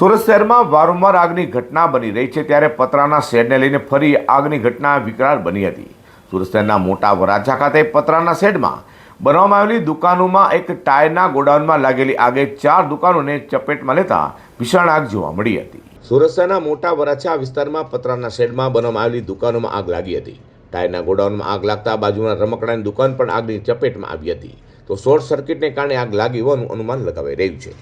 સુરત શહેરમાં વારંવાર આગની ઘટના બની રહી છે ત્યારે પતરાના શેડને લઈને ફરી આગની ઘટના વિકરાળ બની હતી. સુરત શહેરના મોટા વરાછા ખાતે પતરાના શેડમાં બનાવવામાં આવેલી દુકાનોમાં એક ટાયરના ગોડાઉનમાં લાગેલી આગે ચાર દુકાનોને ચપેટમાં લેતા ભીષણ આગ જોવા મળી હતી. સુરત શહેરના મોટા વરાછા વિસ્તારમાં પતરાના શેડમાં બનાવવામાં આવેલી દુકાનોમાં આગ લાગી હતી. ટાયરના ગોડાઉનમાં આગ લાગતા બાજુના રમકડાની દુકાન પણ આગની ચપેટમાં આવી હતી. તો શોર્ટ સર્કિટને કારણે આગ લાગી હોવાનું અનુમાન લગાવાઈ રહ્યું છે.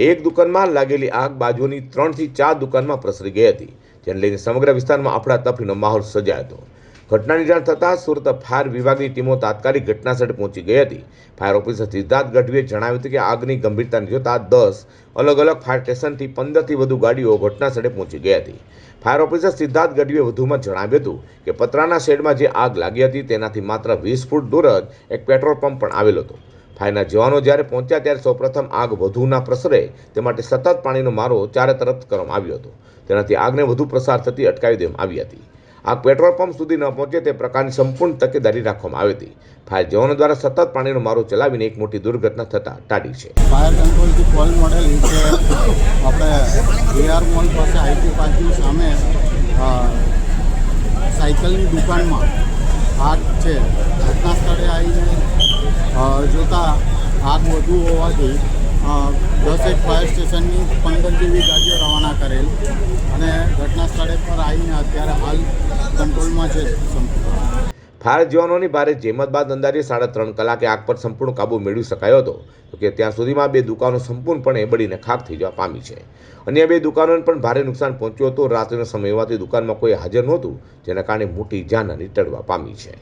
એક દુકાનમાં લાગેલી આગ બાજુની ત્રણથી ચાર દુકાનમાં પ્રસરી ગઈ હતી, જેને લઈને સમગ્ર વિસ્તારમાં અફડાતફડીનો માહોલ સર્જાયો હતો. ઘટનાની જાણ થતાં સુરત ફાયર વિભાગની ટીમો તાત્કાલિક ઘટનાસ્થળે પહોંચી ગઈ હતી. ફાયર ઓફિસર સિદ્ધાર્થ ગઢવીએ જણાવ્યું હતું કે આગની ગંભીરતાને જોતા દસ અલગ અલગ ફાયર સ્ટેશનથી પંદરથી વધુ ગાડીઓ ઘટનાસ્થળે પહોંચી ગઈ હતી. ફાયર ઓફિસર સિદ્ધાર્થ ગઢવીએ વધુમાં જણાવ્યું હતું કે પતરાના શેડમાં જે આગ લાગી હતી તેનાથી માત્ર વીસ ફૂટ દૂર જ એક પેટ્રોલ પંપ પણ આવેલો હતો. ફાયરના જવાનો જ્યારે પહોંચ્યા ત્યારે સૌપ્રથમ આગ વધુ ના પ્રસરે તે માટે સતત પાણીનો મારો ચારે તરફ કરવામાં આવ્યો હતો. તેનાથી આગને વધુ પ્રસાર થતી અટકાવી દેવામાં આવી હતી. આગ પેટ્રોલ પંપ સુધી ન પહોંચે તે પ્રકારની સંપૂર્ણ તકેદારી રાખવામાં આવી હતી. ફાયર જવાનો દ્વારા સતત પાણીનો મારો ચલાવીને એક મોટી દુર્ઘટના થતાં ટાળી છે. ફાયર કંટ્રોલથી કોલ મળેલી કે આપણે એઆર મોલ પાસે આઈટી પાર્કની સામે સાયકલની દુકાનમાં આગ છે. ઘટના સ્થળે આવીને જોતા આગ વધુ હોવાથી દસેક ફાયર સ્ટેશનની પંદર જેવી ગાડીઓ રવાના કરેલ અને ઘટના સ્થળે પર આવીને અત્યારે હાલ કંટ્રોલમાં છે ફાયર જવાનોની ભારે જેમત બાદ અંદાજે સાડા ત્રણ કલાકે આગ પર સંપૂર્ણ કાબુ મેળવી શકાયો હતો કે ત્યાં સુધીમાં બે દુકાનો સંપૂર્ણપણે બળીને ખાક થઈ જવા પામી છે. અન્ય બે દુકાનોને પણ ભારે નુકસાન પહોંચ્યું હતું. રાત્રિનો સમય હોવાથી દુકાનમાં કોઈ હાજર નહોતું, જેના કારણે મોટી જાનહાની ટળવા પામી છે.